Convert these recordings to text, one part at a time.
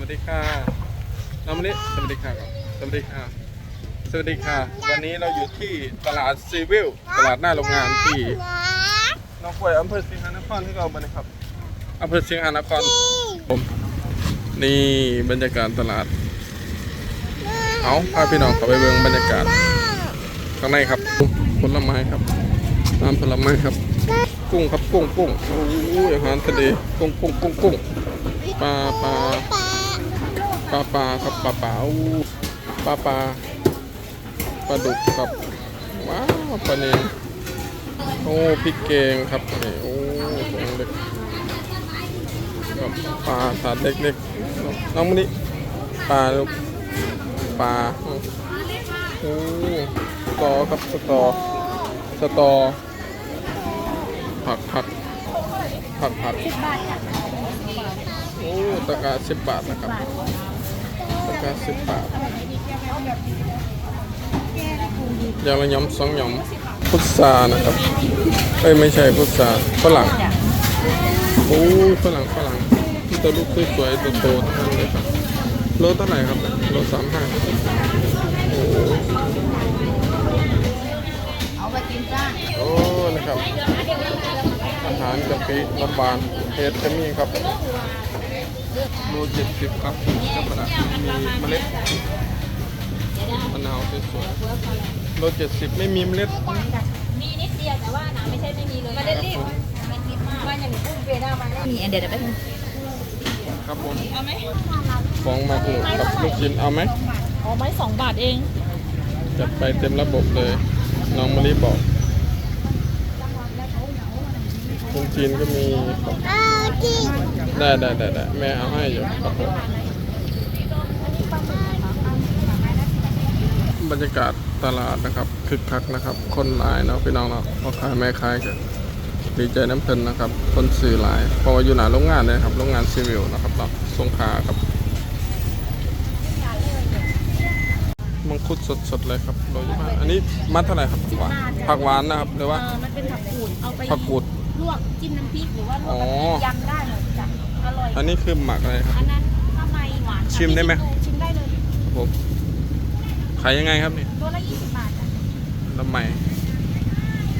วัสดีค่ะน้องมะลิสวัสดีค่ะครับสวัสดีค่ะ สวัสดีค่ะ วันนี้เราอยู่ที่ตลาดซีวิลตลาดหน้าโรงงานที่น้องกล้วยอำเภอสิงหานครที่เราบันนะครับอำเภอสิงหานครผมนี่บรรยากาศตลาด เอาพาพี่น้องเข้าไปเบิ่งบรรยากาศข้างในครับผลไม้ครับน้ำผลไม้ครับ กุ้งครับกุ้งกุ้งโอ้ยอาหารทะเลกุ้งกุ้งกุ้งกุ้งปลาปลา ปลาปลาครับปลาปลาอู้ปลาปลาปลาดุกครับว้าวปลาเนนโอ้พริกแกงครับนี่โอ้ของเล็กกับปลาสาดเล็กๆน้องมันนี่ปลาลูกปลาโอ้สตอครับสตอสตอผักผักผักผักโอ้ตะกร้าสิบบาทนะครับตะกร้าสิบบาทอย่างละหยำสองหยำพุทรานะครับเอ้ยไม่ใช่พุทราฝรั่งโอ้ฝรั่งฝรั่งที่ตัวลูกสวยๆโตทั้งนั้นเลยครับโลเท่าไหร่ครับโลสามห้าโอ้เอาไปกินจ้าโอ้นะครับอาหารกะปิลำบานเห็ดก็มีครับ โลเจ็ดสิบครับกระปะมีเมล็ดมะนาวสวยๆโลเจ็ดสิบไม่มีเมล็ดมีนิดเดียวแต่ว่าหนาไม่ใช่ไม่มีเลยมาเด็ดรีบมันนิดมากมันอย่างนี้พุ่งเปรี้ยวมามีอันเดียวเดี๋ยวไปถึงครับผมเอาไหมของมาหนุกับลูกชิ้นเอาไหมเอาไหมสองบาทเองจัดไปเต็มระบบเลย น้องมะลิบอกลูกชิ้นก็มี ครับได้ได้ได้ได้แม่เอาให้อยู่ครับผมบรรยากาศตลาดนะครับคึกคักนะครับ คนหลายเนาะพี่น้องเนาะพ่อค้าแม่ค้ากันดีใจน้ำเพลินนะครับ คนสื่อหลายเพราะว่าอยู่หน้าโรงงานเลยครับโรงงานซีวิลนะครับเนาะสงขลาครับมังคุดสดๆเลยครับโรยมาอันนี้มัดเท่าไหร่ครับหวานผักหวานนะครับหรือว่าเออมันเป็นผักกูดเอาไปผักกูด ลวกจิ้มน้ำพริกหรือว่าลวกอ๋อ ยำได้หมดจ้ะอร่อยอันนี้คือหมักอะไรครับ อันนั้นทำไมหวานชิมได้ไหม ชิมได้เลยครับผมขายยังไงครับนี่ตัวละยี่สิบบาทจ้ะลำไม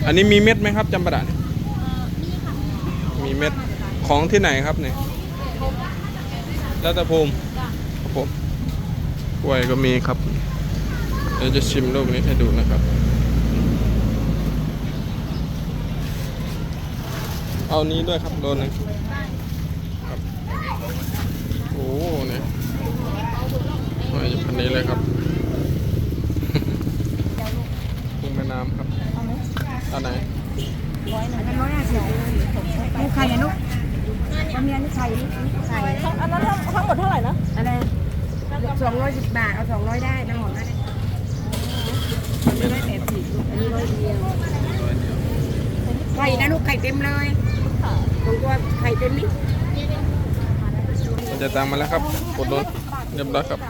อันนี้มีเม็ดไหมครับจำปาดะเนี่ยเออนี่ค่ะมีเม็ดของที่ไหนครับเนี่ยรัตภูมิจ้ะครับผมกล้วยก็มีครับเดี๋ยวจะชิมรูปนี้ให้ดูนะครับ เอานี้ด้วยครับโดนหนึงครับโอ้เนี่ยมาอยู่พันนี้เลยครับกุ้งแม่น้ำครับเอาไหมอันไหนร้อยหนึ่งอันนั้นร้อยห้าสิบลูกไข่อะลูกมันมีอันนี้ไข่นี่ไข่ทั้งอันนั้นทั้งทั้งหมดเท่าไหร่นะอะไรสองร้อยสิบบาท เอาสองร้อยได้ทั้งหมดนะร้อยแปดสิบอันนี้ร้อยเดียวไข่นะลูกไข่เต็มเลย ตัวไข่เต็มนี่มันจะตามมาแล้วครับกดโดนเรียบร้อยครับ